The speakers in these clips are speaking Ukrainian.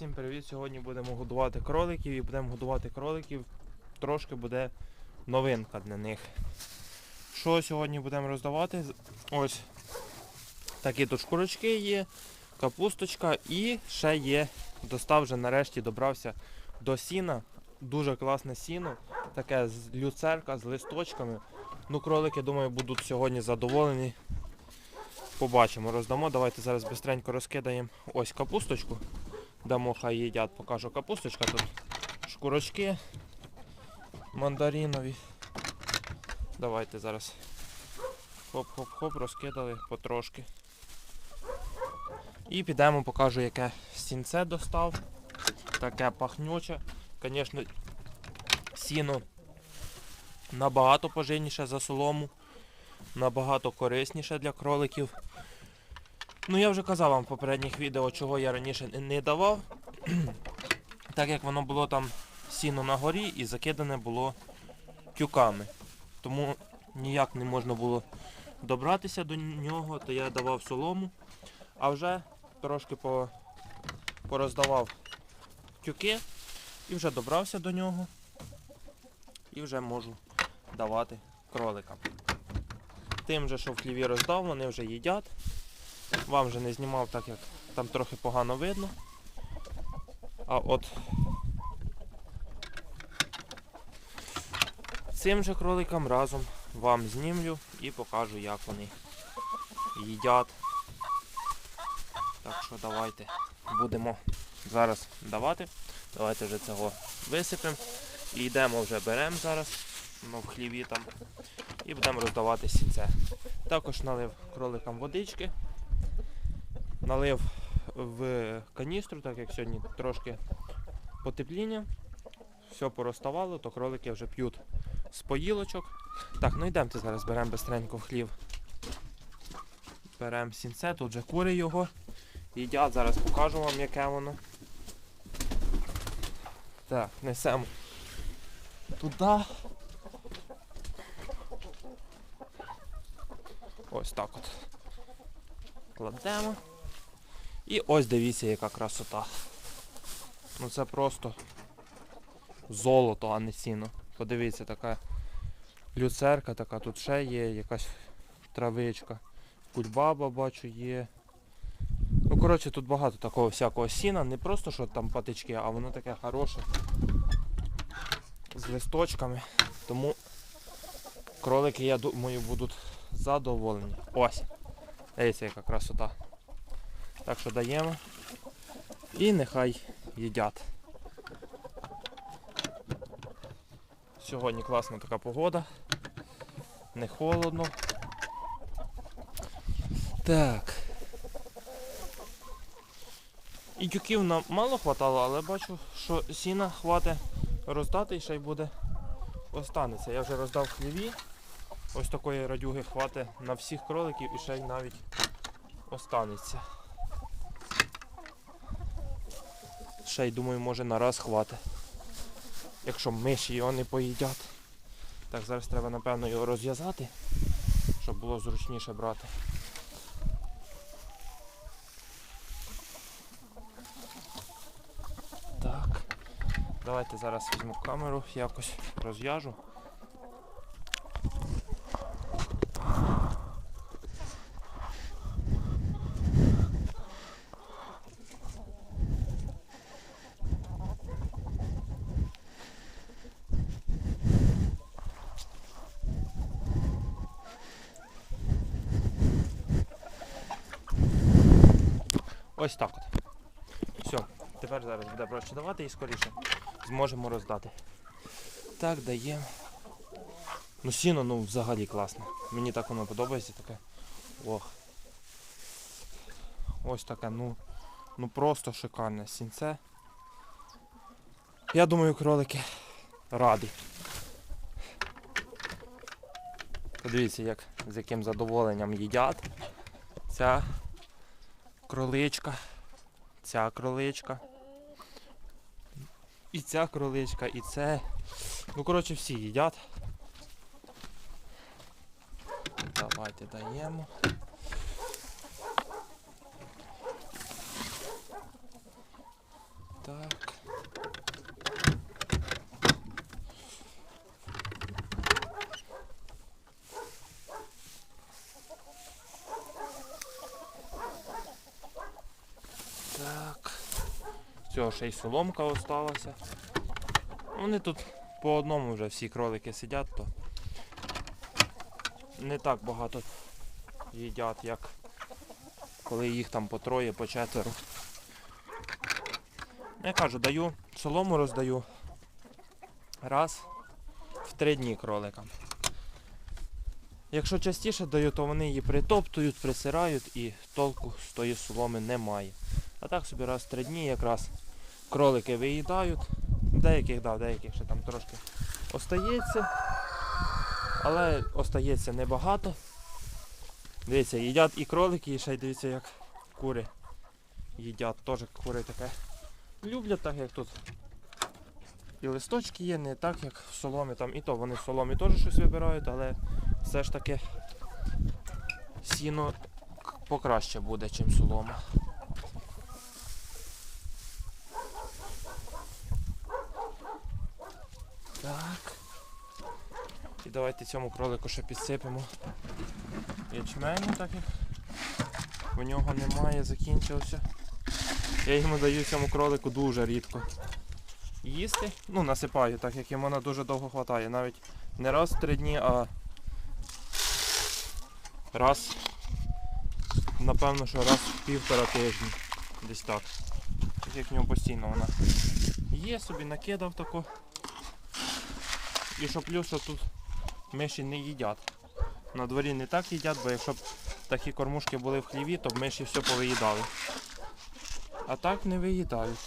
Всім привіт! Сьогодні будемо годувати кроликів і будемо годувати кроликів. Трошки буде новинка для них. Що сьогодні будемо роздавати? Ось такі тут шкурочки є, капусточка і ще є. Достав вже нарешті добрався до сіна. Дуже класне сіно, таке з люцерка, з листочками. Ну, кролики, думаю, будуть сьогодні задоволені. Побачимо, роздамо. Давайте зараз швидко розкидаємо ось капусточку. Дамо хай їдять, покажу капусточка тут. Шкурочки мандаринові. Давайте зараз. Хоп-хоп-хоп, розкидали потрошки. І підемо, покажу, яке сінце достав. Таке пахнюче. Звісно, сіно набагато поживніше за солому, набагато корисніше для кроликів. Ну я вже казав вам в попередніх відео, чого я раніше не- давав. так як воно було там сіно на горі і закидане було тюками. Тому ніяк не можна було добратися до нього, то я давав солому. А вже трошки по, пороздавав тюки і вже добрався до нього. І вже можу давати кроликам. Тим же, що в хліві роздав, вони вже їдять. Вам вже не знімав, так як там трохи погано видно. А от цим же кроликам разом вам знімлю і покажу, як вони їдять. Так що давайте будемо зараз давати. Давайте вже цього висипемо. І йдемо вже беремо зараз ну, в хліві там і будемо роздавати сінце. Також налив кроликам водички налив в каністру, так як сьогодні трошки потепління. Все пороставало, то кролики вже п'ють з поїлочок. Так, ну йдемте зараз беремо бистренько в хлів. Беремо сінце, тут вже кури його. Їдять, зараз покажу вам, яке воно. Так, несемо туди. Ось так от. Кладемо. І ось дивіться, яка красота. Ну це просто золото, а не сіно. Подивіться, така люцерка, така тут ще є, якась травичка. Кульбаба бачу є. Ну, коротше, тут багато такого всякого сіна. Не просто що там патички, а воно таке хороше. З листочками. Тому кролики, я думаю, будуть задоволені. Ось. Дивіться, яка красота. Так що даємо. І нехай їдять. Сьогодні класна така погода. Не холодно. Так. І тюків нам мало хватало, але бачу, що сіна хватить роздати і ще й буде останеться. Я вже роздав хліві. Ось такої радюги хватить на всіх кроликів і ще й навіть останеться. Ще й думаю, може на раз хватить. Якщо миші його не поїдять. Так, зараз треба напевно його розв'язати, щоб було зручніше брати. Так. Давайте зараз візьму камеру, якось розв'яжу. Ось так от. Все, тепер зараз буде проще давати і скоріше зможемо роздати. Так, даємо. Ну сіно, ну взагалі класне. Мені так воно подобається таке. Ох. Ось таке, ну, ну просто шикарне сінце. Я думаю, кролики раді. Подивіться, як, з яким задоволенням їдять. Ця кроличка, ця кроличка. І ця кроличка, і це. Ну, коротше, всі їдять. Давайте даємо. Цього ще й соломка осталася. Вони тут по одному вже всі кролики сидять, то не так багато їдять, як коли їх там по троє, по четверо. Я кажу, даю солому роздаю раз в три дні кроликам. Якщо частіше даю, то вони її притоптують, присирають і толку з тої соломи немає. А так собі раз в три дні якраз кролики виїдають. Деяких, да, деяких ще там трошки остається. Але остається небагато. Дивіться, їдять і кролики, і ще й дивіться, як кури їдять. Теж кури таке люблять, так як тут. І листочки є, не так, як в соломі там. І то вони в соломі теж щось вибирають, але все ж таки сіно покраще буде, ніж солома. Так. І давайте цьому кролику ще підсипемо ячменю, так як у нього немає, закінчився. Я йому даю цьому кролику дуже рідко їсти. Ну, насипаю, так як йому на дуже довго хватає. Навіть не раз в три дні, а раз, напевно, що раз в півтора тижні. Десь так. Так як в нього постійно вона є, собі накидав тако. І що плюс, що тут миші не їдять. На дворі не так їдять, бо якщо б такі кормушки були в хліві, то б миші все повиїдали. А так не виїдають.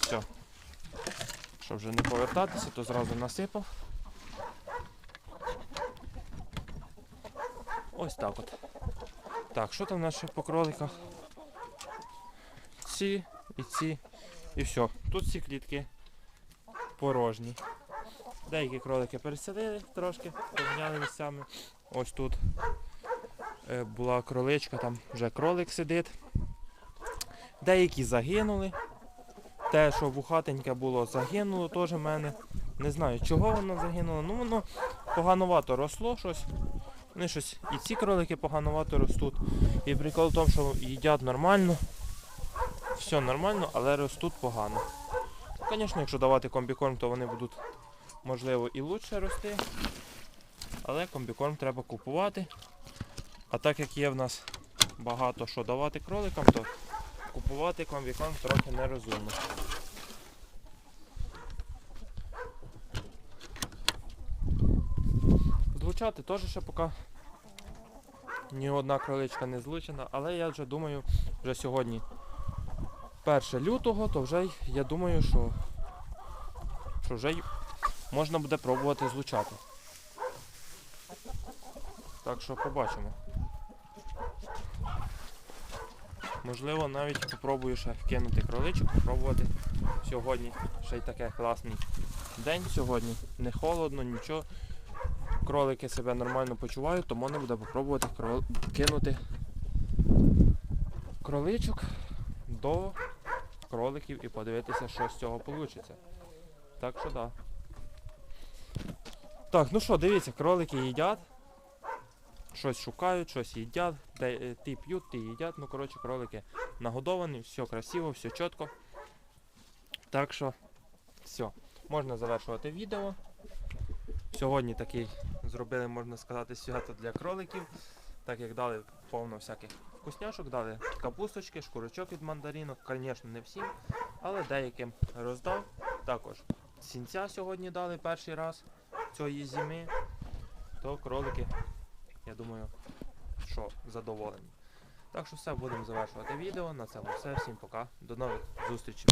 Все. Щоб вже не повертатися, то зразу насипав. Ось так от. Так, що там в ще по кроликах? Ці і ці. І все. Тут всі клітки порожні. Деякі кролики переселили трошки, поміняли місцями. Ось тут е, була кроличка, там вже кролик сидить. Деякі загинули. Те, що вухатеньке було, загинуло теж в мене. Не знаю, чого воно загинуло. Ну воно погановато росло щось. Вони щось і ці кролики погановато ростуть. І прикол в тому, що їдять нормально. Все нормально, але ростуть погано. Звісно, якщо давати комбікорм, то вони будуть, можливо, і лучше рости. Але комбікорм треба купувати. А так як є в нас багато що давати кроликам, то купувати комбікорм трохи нерозумно. Злучати теж ще поки ні одна кроличка не злучена, але я вже думаю, вже сьогодні 1 лютого, то вже я думаю, що, що вже можна буде пробувати злучати. Так що побачимо. Можливо, навіть попробую ще кинути кроличок, попробувати сьогодні. Ще й таке класний день сьогодні. Не холодно, нічого. Кролики себе нормально почувають, тому не буде попробувати крол... кинути кроличок до кроликів і подивитися, що з цього вийде. Так що да. Так, ну що, дивіться, кролики їдять. Щось шукають, щось їдять, де, е, ті п'ють, ті їдять. Ну, коротше, кролики нагодовані, все красиво, все чітко. Так що, все. Можна завершувати відео. Сьогодні такий зробили, можна сказати, свято для кроликів. Так як дали повно всяких вкусняшок, дали капусточки, шкурочок від мандаринок, звісно, не всім, але деяким роздав. Також сінця сьогодні дали перший раз цієї зими, то кролики, я думаю, що задоволені. Так що все, будемо завершувати відео. На цьому все. Всім пока. До нових зустрічей.